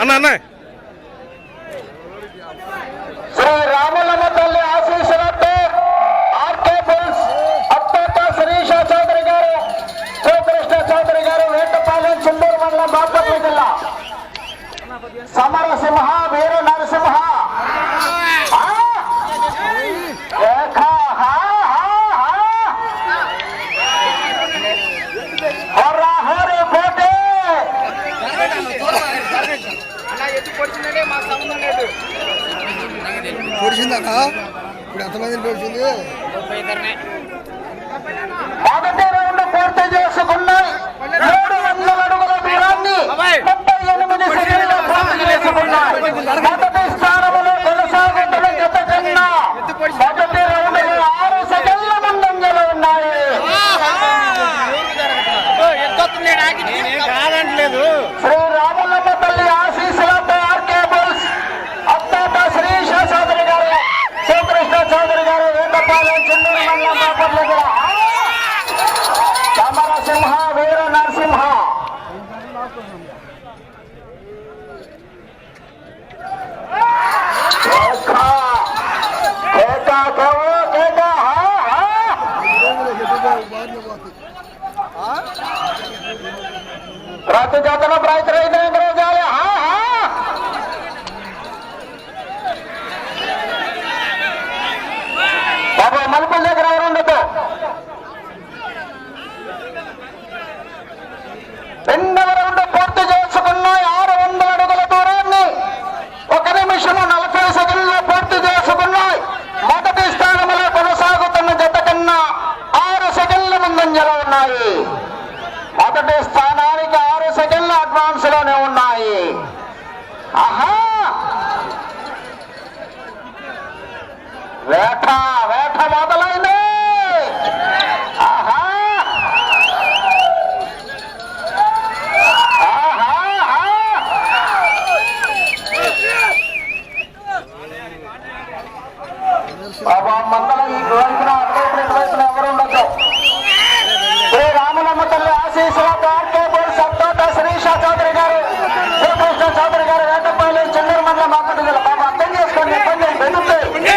అన్న అన్న. శ్రీ రాములమ్మ తల్లి ఆశీస్సులతో ఆర్కే ఫుల్స్ అత్తాక శిరీష చౌదరి గారు శ్రీకృష్ణ చౌదరి గారు వేటపాలెం చిందూరు మండలం వీర నరసింహ పిలిచిందనా ఇప్పుడు ఎంతమందిని పిలిచింది? ఫైనాన్స్లోనే ఉన్నాయి. ఆహా! వేట వేట మొదలైంది.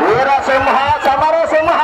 వీరసింహ సమరసింహ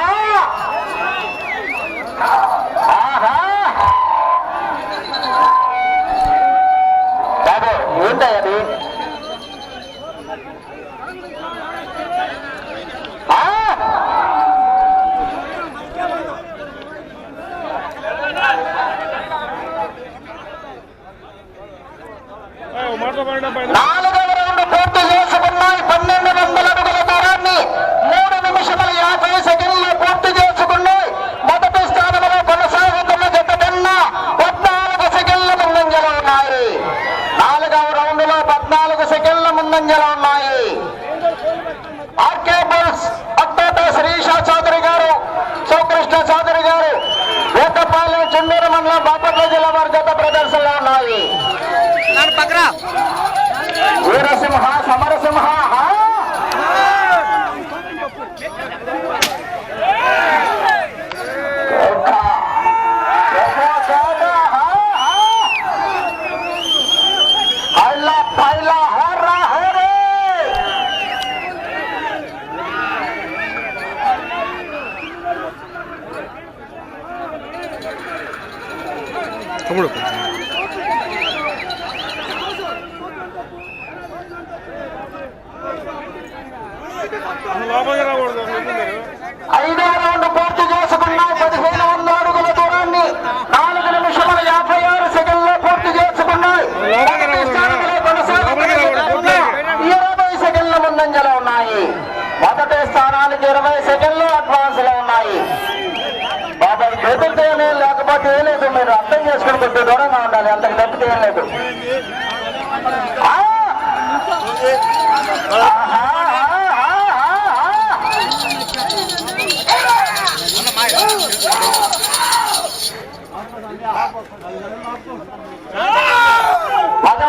Ada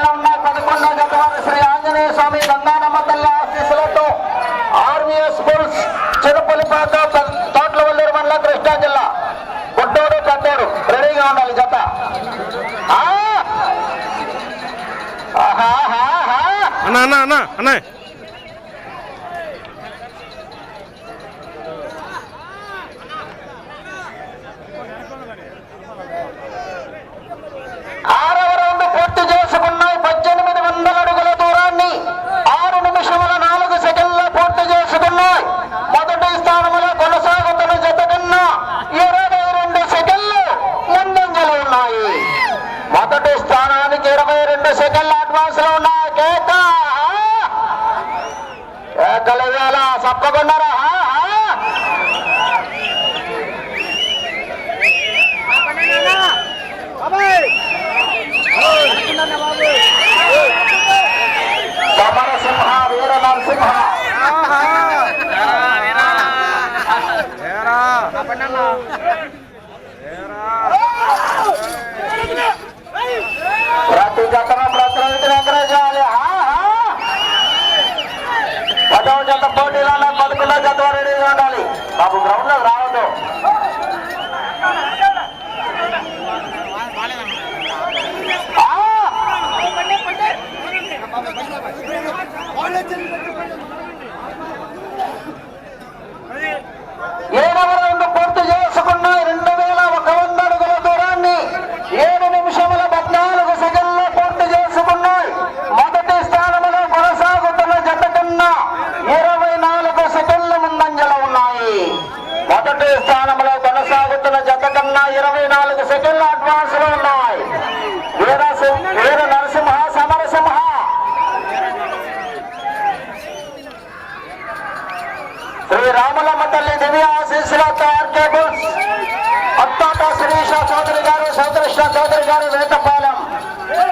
yang అన్న అన్న అన్న అన్న.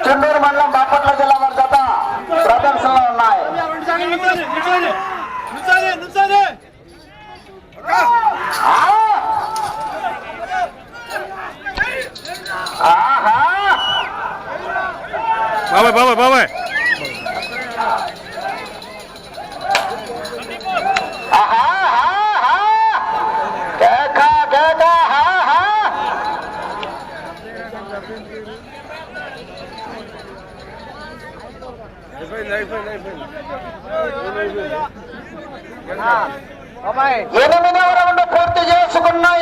చిత్తూరు మండలం బాపట్ల జిల్లా వారి జత ప్రదర్శనలో ఉన్నాయి. ఎనిమిదవ రౌండ్ పూర్తి చేసుకున్నాయి.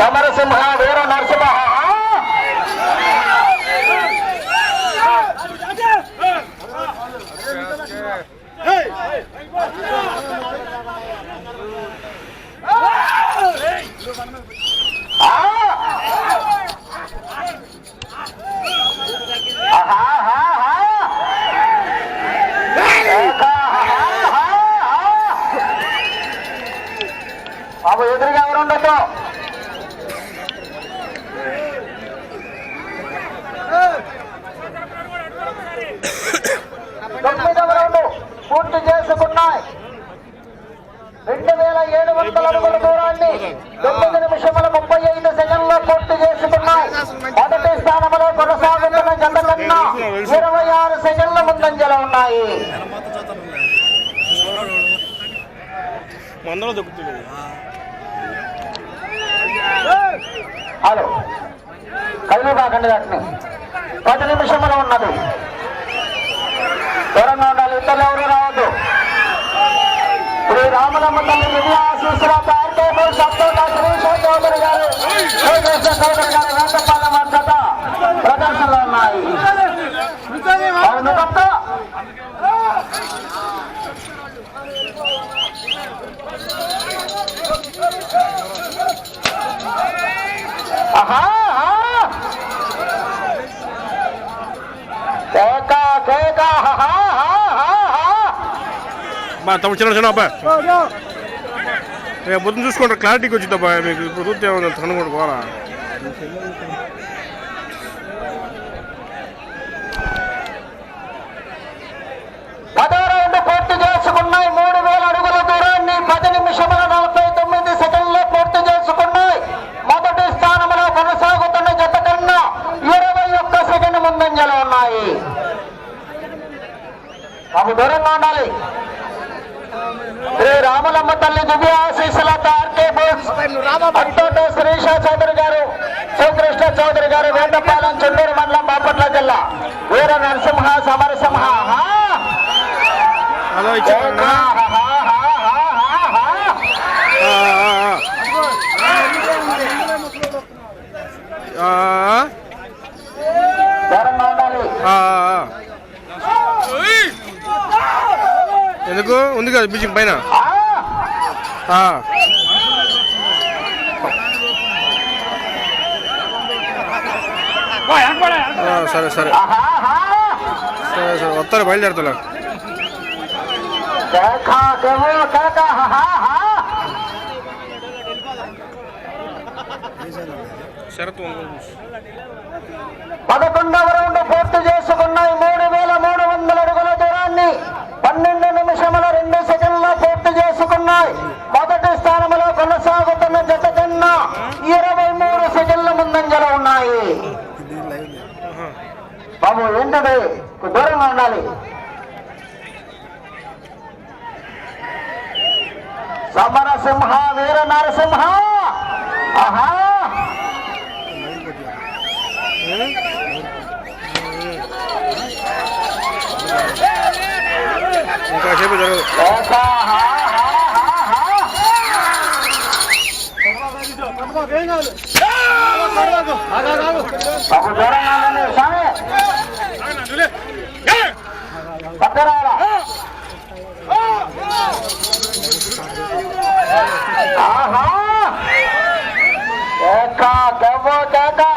సమరసింహ వీర నరసింహ Hey! ఇరవై ఆరు సెకండ్ల ముందంజల ఉన్నాయి. హలో. కదిలి కాకండి దాటిని పది నిమిషంలో ఉన్నది. దూరంగా ఉండాలి. ఇద్దరు ఎవరు రావద్దు. శ్రీ రామనమ్మ తల్లి విజయ ఆశీస్సుల పార్టీ సప్తోట శ్రీ చౌదరి గారు. చౌదరి గారు రాజపాలమ్మ तब चलो चलो अब बुद्ध चूस क्लारटी वा बुद्ध तक పది నిమిషముల నలభై తొమ్మిది సెకండ్లు పూర్తి చేసుకున్నాయి మొదటి స్థానంలో కొనసాగుతున్న జత కన్నా ఇరవై ఒక్క సెకండ్ ముందంజలో ఉన్నాయి. బాబు దూరంగా ఉండాలి. శ్రీ రామలమ్మ తల్లి దివ్య ఆశీస్సుల ఆర్కే బోస్ అట్టోట శ్రీష చౌదరి గారు శ్రీకృష్ణ చౌదరి గారు వేటపాలెం చెన్నూరు మండలం బాపట్ల జిల్లా. వీర నరసింహ సమరసింహ. ఇచ్చారా దూరంగా ఉండాలి ఎందుకు? ఉంది కదా బీచింగ్ పైన. సరే సరే. సరే సరే. వస్తారు బయలుదేరుతున్నా కేక, పదకొండవ రౌండ్ పూర్తి చేసుకున్నాయి మూడు వేల మూడు వందల అడుగుల దూరాన్ని పన్నెండు నిమిషముల రెండు సెకండ్లో పూర్తి చేసుకున్నాయి. మొదటి స్థానంలో కొనసాగుతున్న జత కన్నా ఇరవై మూడు సెకండ్ల ముందంజల ఉన్నాయి. బాబు ఏంటది? దూరంగా ఉండాలి. సమరసింహ వీర నరసింహ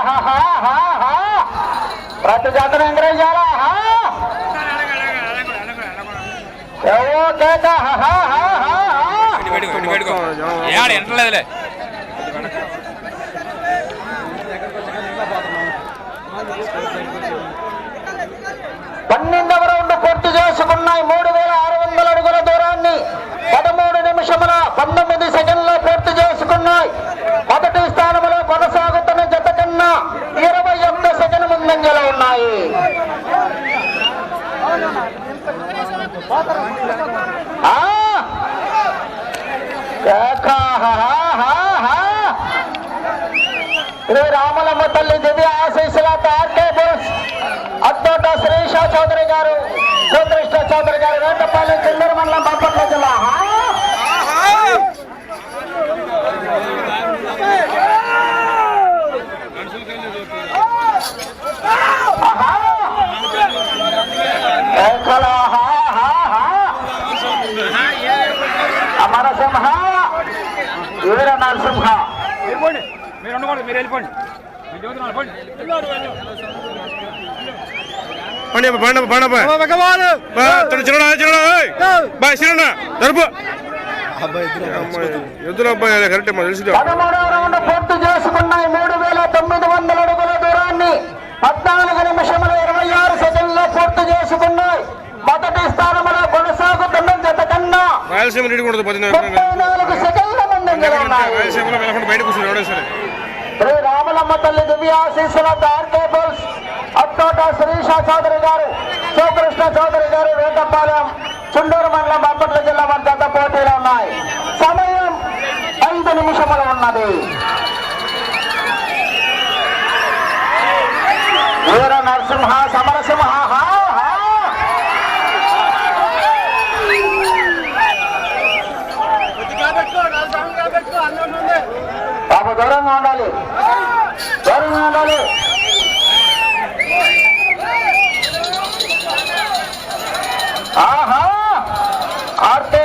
హా హా హా ప్రతి జాతర ఏడు ఎంటలేదులే. పన్నెండవ రౌండ్ పూర్తి చేసుకున్నాయి. మూడు వేల ఆరు వందల అడుగుల దూరాన్ని పదమూడు నిమిషముల పంతొమ్మిది సెకండ్లో పూర్తి చేసుకున్నాయి. మొదటి స్థానంలో కొనసాగుతున్న జత కన్నా ఇరవై ఒక్క సెకండ్ ముందంజలో ఉన్నాయి. శ్రీ రామలమ్మ తల్లి దివ్య ఆశీస్సుల ఆర్కే బోస్ అత్తోట శ్రీషా చౌదరి గారు సుదృష్ట చౌదరి గారు వేటపల్లి చిల్లూరు మండలం బాపట్ల వెళ్ళిపోండి. మీరు ఉండకూడదు మీరు వెళ్ళిపోండి. పోండి. పండి పండి తను చిన్న చిన్న బాయ్ చిన్న జరుపు. ఎద్దుల అబ్బాయి కరెక్ట్ మా తెలిసి పూర్తి చేసుకున్నాయి మూడు వేల తొమ్మిది వందల అడుగుల దూరాన్ని పద్నాలుగు నిమిషముల ఇరవై ఆరు సెకండ్లో పూర్తి చేసుకున్నాయి. మొదటి స్థానంలో కొనసాగుతున్న జత కన్నా రాయలసీమ నీటి కూడా పది ముప్పై ఉన్నాయి శ్రీ రామలమ్మ తల్లి దివ్యాశీస్సుల ఆర్కే బుల్స్ అత్తోట శ్రీష చౌదరి గారు శివకృష్ణ చౌదరి గారు వేటపాలెం చుండూరు మండలం బాపట్ల జిల్లా జత పోటీలో ఉన్నాయి. సమయం ఐదు నిమిషములు ఉన్నది. వీర నరసింహ సమరసింహ దూరంగా ఉండాలి దూరంగా ఉండాలి ఆహా ఆర్కే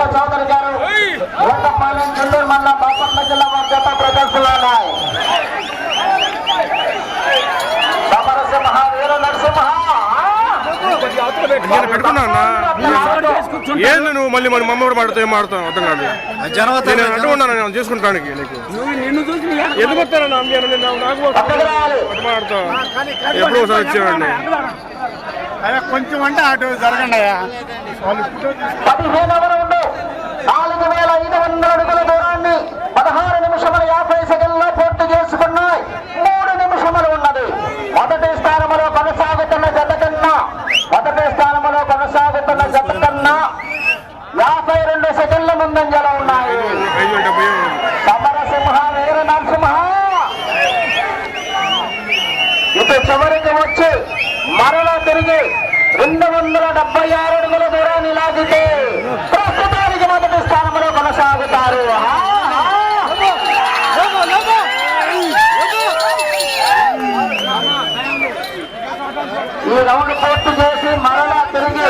సుందరిష్ట చౌదరి గారు వేటపాలెం నెల్లూరు మండలం బాపట్ల జిల్లా వారి జత ప్రదర్శనలో ఉన్నాయి. ఏంది నువ్వు మళ్ళీ మన మమ్మల్ని మాడుతూ ఏం మాడుతావు అర్థం కాదు. నేను అడ్డుకున్నాను నేను చేసుకుంటానికి నీకు. ఎందుకు వస్తానన్నా నేను నిన్న నాకు మాడుతావు ఎప్పుడో ఒకసారి వచ్చేవాడిని. కొంచెం అంటే అటు జరగండి అయ్యా రౌండ్ నాలుగు వేల ఐదు వందల అడుగుల దూరాన్ని పదహారు నిమిషముల యాభై సెకండ్లో పూర్తి చేసుకున్నాయి మూడు నిమిషములు ఉన్నది మొదటి స్థానంలో కొనసాగుతున్న జత కన్నా మొదటి స్థానంలో కొనసాగుతున్న జత కన్నా యాభై రెండు సెకండ్ల ముందంజలో ఉన్నాయి ఐదు వేల డెబ్బై సమరసింహ వీర నరసింహ ఇటు చివరికి వచ్చి మరలా తిరిగి రెండు వందల డెబ్బై ఆరు అడుగుల దూరాన్ని లాగితే ప్రస్తుతానికి మొదటి స్థానంలో కొనసాగుతారు. ఈ రౌండ్ పూర్తి చేసి మరలా తిరిగి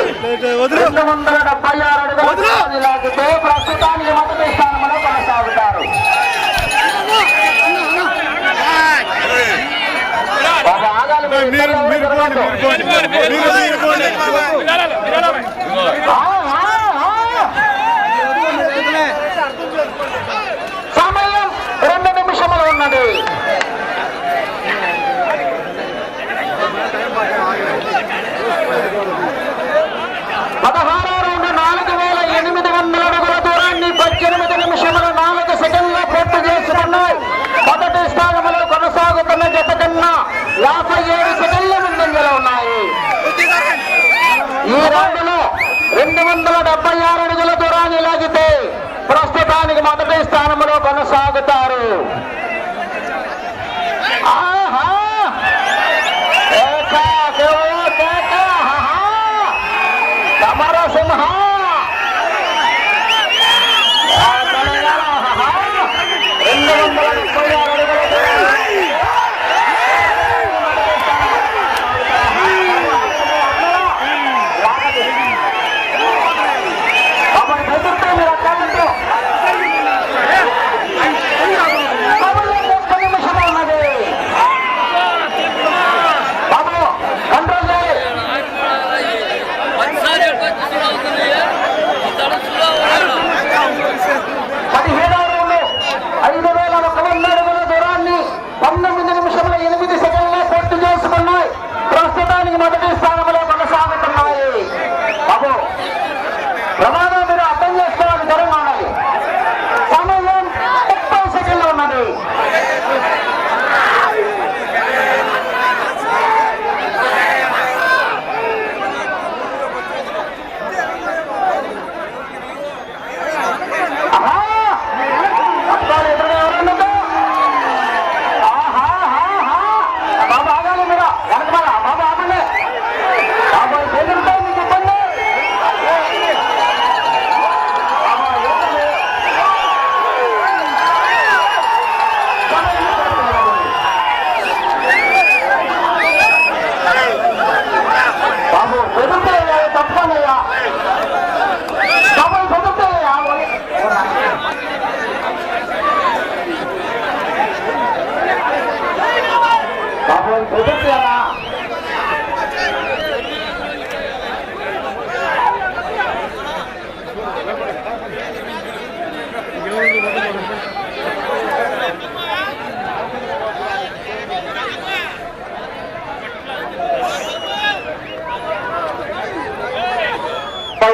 రెండు వందల. డెబ్బై ఆరు అడుగుల దూరాన్ని లాగితే మీరు మీరు మీరు పోండి, మీరు పోండి. మీరు పోండి. ఆ, ఆ, ఆ. సమయం రెండు నిమిషములు ఉన్నది పదహారో రెండు నాలుగు వేల ఎనిమిది వందల అడుగుల దూరాన్ని పద్దెనిమిది నిమిషముల నాలుగు సెకండ్ల పూర్తి చేసుకున్నాయి మొదటి స్థానంలో కొనసాగుతున్న జత కన్నా యాభై ఏడు సెకండ్ల ముందంజలో ఉన్నాయి. ఈ రౌండ్లో రెండు వందల డెబ్బై ఆరు అడుగుల దూరాన్ని లాగితే ప్రస్తుతానికి మొదటి స్థానంలో కొనసాగుతారు.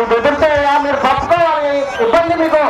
ఎదురుతాయా మీరు పట్టుకోవాలి ఇబ్బంది మీకు